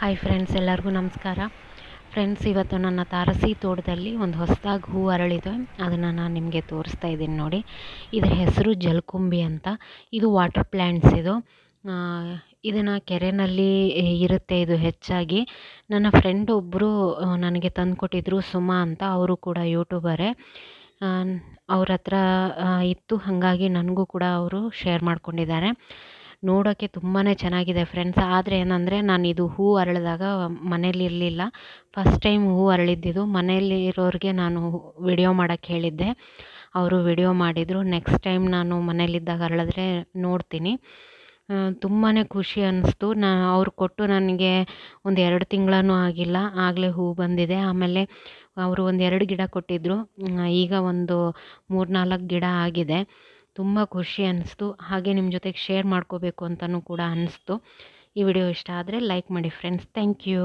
Hi friends ಎಲ್ಲರಿಗೂ ನಮಸ್ಕಾರ. Friends ಇವತ್ತು ನನ್ನ ತಾರಸಿ ತೋಟದಲ್ಲಿ ಒಂದು ಹೊಸದಾಗಿ ಹೂ ಅರಳಿದೆ. ಅದನ್ನು ನಾನು ನಿಮಗೆ ತೋರಿಸ್ತಾ ಇದ್ದೀನಿ ನೋಡಿ. ಇದರ ಹೆಸರು ಜಲಕುಂಬಿ ಅಂತ. ಇದು ವಾಟರ್ ಪ್ಲ್ಯಾಂಟ್ಸ್ ಇದು. ಇದನ್ನು ಕೆರೆಯಲ್ಲಿ ಇರುತ್ತೆ, ಇದು ಹೆಚ್ಚಾಗಿ. ನನ್ನ ಫ್ರೆಂಡ್ ಒಬ್ಬರು ನನಗೆ ತಂದುಕೊಟ್ಟಿದ್ರು ಸುಮಾ ಅಂತ. ಅವರು ಕೂಡ ಯೂಟ್ಯೂಬರೇ ಅವ್ರ ಹತ್ರ ಇತ್ತು. ಹಾಗಾಗಿ ನನಗೂ ಕೂಡ ಅವರು ಶೇರ್ ಮಾಡ್ಕೊಂಡಿದ್ದಾರೆ. ನೋಡೋಕ್ಕೆ ತುಂಬಾ ಚೆನ್ನಾಗಿದೆ ಫ್ರೆಂಡ್ಸ್. ಆದರೆ ಏನಂದರೆ ನಾನು ಇದು ಹೂ ಅರಳಿದಾಗ ಮನೇಲಿರಲಿಲ್ಲ ಫಸ್ಟ್ ಟೈಮ್ ಹೂ ಅರಳಿದ್ದಿದ್ದು ಮನೆಯಲ್ಲಿ ಇರೋರಿಗೆ ನಾನು ವಿಡಿಯೋ ಮಾಡೋಕ್ಕೆ ಹೇಳಿದ್ದೆ. ಅವರು ವಿಡಿಯೋ ಮಾಡಿದರು. ನೆಕ್ಸ್ಟ್ ಟೈಮ್ ನಾನು ಮನೇಲಿದ್ದಾಗ ಅರಳಿದ್ರೆ ನೋಡ್ತೀನಿ. ತುಂಬಾ ಖುಷಿ ಅನ್ನಿಸ್ತು ನಾ, ಅವ್ರು ಕೊಟ್ಟು ನನಗೆ ಒಂದು ಎರಡು ತಿಂಗಳೂ ಆಗಿಲ್ಲ. ಆಗಲೇ ಹೂ ಬಂದಿದೆ. ಆಮೇಲೆ ಅವರು ಒಂದು ಎರಡು ಗಿಡ ಕೊಟ್ಟಿದ್ದರು ಈಗ ಒಂದು ಮೂರು ನಾಲ್ಕು ಗಿಡ ಆಗಿದೆ. ತುಂಬ ಖುಷಿ ಅನ್ನಿಸ್ತು ಹಾಗೆ ನಿಮ್ಮ ಜೊತೆಗೆ ಶೇರ್ ಮಾಡ್ಕೋಬೇಕು ಅಂತಲೂ ಕೂಡ ಅನ್ನಿಸ್ತು ಈ ವಿಡಿಯೋ ಇಷ್ಟ ಆದರೆ ಲೈಕ್ ಮಾಡಿ ಫ್ರೆಂಡ್ಸ್. Thank you.